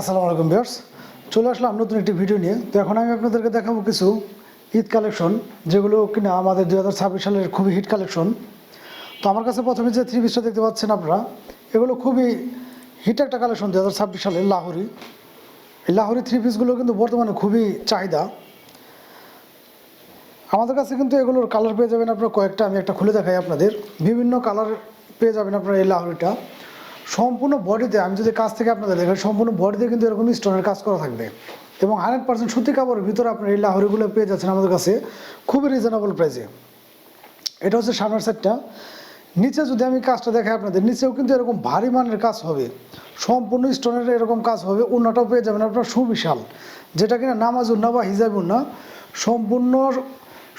আসসালামু আলাইকুম ভিউয়ার্স। চলে আসলাম নতুন একটি ভিডিও নিয়ে। তো এখন আমি আপনাদেরকে দেখাবো কিছু ঈদ কালেকশন, যেগুলো কিনা আমাদের দুই হাজার ছাব্বিশ সালের খুবই হিট কালেকশন। তো আমার কাছে প্রথমে যে থ্রি পিসটা দেখতে পাচ্ছেন আপনারা, এগুলো খুবই হিট একটা কালেকশন দুই হাজার ছাব্বিশ সালের লাহোরি। এই লাহোরি থ্রি পিসগুলো কিন্তু বর্তমানে খুবই চাহিদা। আমাদের কাছে কিন্তু এগুলোর কালার পেয়ে যাবেন আপনারা কয়েকটা, আমি একটা খুলে দেখাই আপনাদের। বিভিন্ন কালার পেয়ে যাবেন আপনারা এই লাহরিটা। সম্পূর্ণ বডিতে আমি যদি কাছ থেকে আপনাদের দেখাই, সম্পূর্ণ বডিতে কিন্তু এরকম স্টোনের কাজ করা থাকবে। এবং হান্ড্রেড পার্সেন্ট সুতি কাপড়ের ভিতরে আপনার এই লাহরিগুলো পেয়ে যাচ্ছেন আমাদের কাছে খুবই রিজনেবল প্রাইসে এটা হচ্ছে সামনের সেটটা নিচে যদি আমি কাজটা দেখাই আপনাদের, নিচেও কিন্তু এরকম ভারী মানের কাজ হবে। সম্পূর্ণ স্টোনের এরকম কাজ হবে, উন্নাটাও পেয়ে যাবেন আপনার সুবিশাল। যেটা কিনা নামাজ উন্না বা হিজাব উন্না সম্পূর্ণ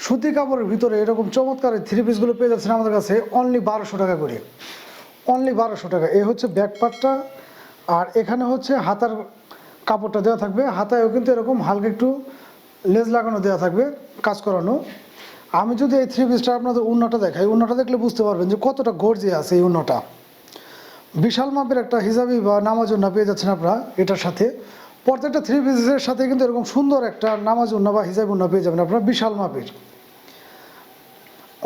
সুতি কাপড়ের ভিতরে এরকম চমৎকার থ্রি পিসগুলো পেয়ে যাচ্ছেন আমাদের কাছে অনলি বারোশো টাকা করে। অনলি বারোশো টাকা। এই হচ্ছে ব্যাক আর এখানে হচ্ছে হাতার কাপড়টা দেওয়া থাকবে। হাতায়ও কিন্তু এরকম হালকা একটু লেজ লাগানো দেওয়া থাকবে কাজ করানো। আমি যদি এই থ্রি পিসটা আপনাদের উন্নাটা দেখাই উন্নাটা দেখলে বুঝতে পারবেন যে কতটা গর্জে আছে এই উন্নাটা। বিশাল মাপের একটা হিসাবি বা নামাজ উন্না পেয়ে যাচ্ছেন আপনারা এটার সাথে। প্রত্যেকটা থ্রি পিসের সাথে কিন্তু এরকম সুন্দর একটা নামাজ উন্না বা হিসাব উন্না পেয়ে যাবেন আপনারা বিশাল মাপের।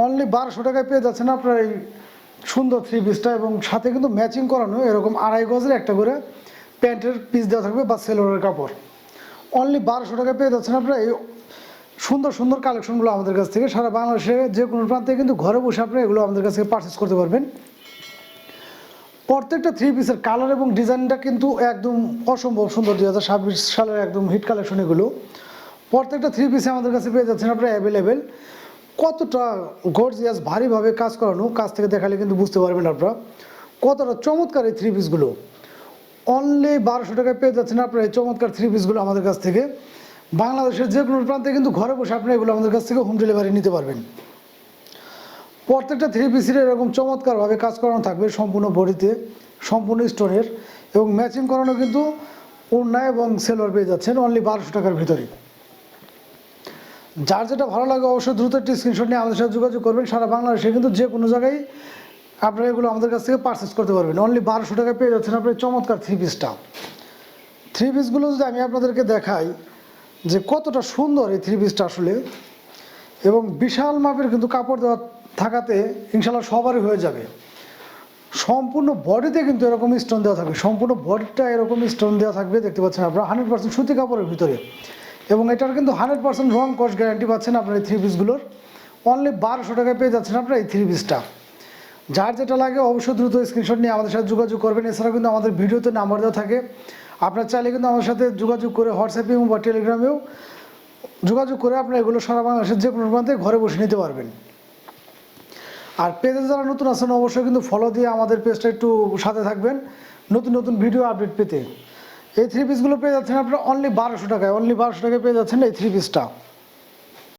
অনলি বারোশো টাকায় পেয়ে যাচ্ছেন আপনার এই সুন্দর থ্রি পিসটা এবং সাথে কিন্তু ম্যাচিং করানো এরকম আড়াই গজের একটা করে প্যান্টের পিস দেওয়া থাকবে বা সেলোয়ারের কাপড়। অনলি বারোশো টাকা পেয়ে যাচ্ছেন আপনারা এই সুন্দর সুন্দর কালেকশনগুলো আমাদের কাছ থেকে। সারা বাংলাদেশে যে কোনো প্রান্তে কিন্তু ঘরে বসে আপনারা এগুলো আমাদের কাছ থেকে পারচেস করতে পারবেন। প্রত্যেকটা থ্রি পিসের কালার এবং ডিজাইনটা কিন্তু একদম অসম্ভব সুন্দর দুই হাজার ছাব্বিশ সালের একদম হিট কালেকশন এগুলো। প্রত্যেকটা থ্রি পিসে আমাদের কাছে পেয়ে যাচ্ছেন আপনারা অ্যাভেলেবেল কতটা গর্জিয়াস ভারীভাবে কাজ করানো, কাজ থেকে দেখালে কিন্তু বুঝতে পারবেন আপনারা। কতটা চমৎকার এই থ্রি পিসগুলো অনলি বারোশো টাকায় পেয়ে যাচ্ছেন আপনারা এই চমৎকার থ্রি পিসগুলো আমাদের কাছ থেকে। বাংলাদেশের যে কোনো প্রান্তে কিন্তু ঘরে বসে আপনি এগুলো আমাদের কাছ থেকে হোম ডেলিভারি নিতে পারবেন। প্রত্যেকটা থ্রি পিসের এরকম চমৎকারভাবে কাজ করানো থাকবে সম্পূর্ণ বডিতে, সম্পূর্ণ স্টোনের এবং ম্যাচিং করানো কিন্তু ওড়না এবং সেলোয়ার পেয়ে যাচ্ছেন অনলি বারোশো টাকার ভিতরে। যার যেটা ভালো লাগে অবশ্যই দ্রুত একটি স্ক্রিনশট নিয়ে আমাদের সাথে যোগাযোগ করবেন। সারা বাংলাদেশে কিন্তু যে কোনো জায়গায় আপনারা এগুলো আমাদের কাছ থেকে পারচেস করতে পারবেন। অনলি বারোশো টাকায় পেয়ে যাচ্ছেন আপনার চমৎকার থ্রি পিসটা থ্রি পিসগুলো যদি আমি আপনাদেরকে দেখাই যে কতটা সুন্দর এই থ্রি পিসটা আসলে, এবং বিশাল মাপের কিন্তু কাপড় দেওয়া থাকাতে ইনশাল্লাহ সবারই হয়ে যাবে। সম্পূর্ণ বডিতে কিন্তু এরকম স্টোন দেওয়া থাকবে। সম্পূর্ণ বডিটা এরকম স্টোন দেওয়া থাকবে, দেখতে পাচ্ছেন আপনারা হান্ড্রেড পার্সেন্ট সুতি কাপড়ের ভিতরে। এবং এটার কিন্তু হান্ড্রেড পার্সেন্ট রং কস্ট গ্যারান্টি পাচ্ছেন আপনার এই থ্রি পিসগুলোর অনলি বারোশো টাকায় পেয়ে যাচ্ছেন আপনার এই থ্রি পিসটা যার যেটা লাগে অবশ্যই দ্রুত স্ক্রিনশট নিয়ে আমাদের সাথে যোগাযোগ করবেন। এছাড়াও কিন্তু আমাদের ভিডিওতে নাম্বার দেওয়া থাকে। আপনার চাইলে কিন্তু আমাদের সাথে যোগাযোগ করে হোয়াটসঅ্যাপে বা টেলিগ্রামেও যোগাযোগ করে আপনারা এগুলো সারা বাংলাদেশের যে কোনো প্রান্তে ঘরে বসে নিতে পারবেন। আর পেজে যারা নতুন আছেন, অবশ্যই কিন্তু ফলো দিয়ে আমাদের পেজটা একটু সাথে থাকবেন। নতুন নতুন ভিডিও আপডেট পেতে। এই থ্রি পিসগুলো পেয়ে যাচ্ছেন আপনার অনলি বারোশো টাকায় অনলি বারোশো টাকায় পেয়ে যাচ্ছেন এই থ্রি পিসটা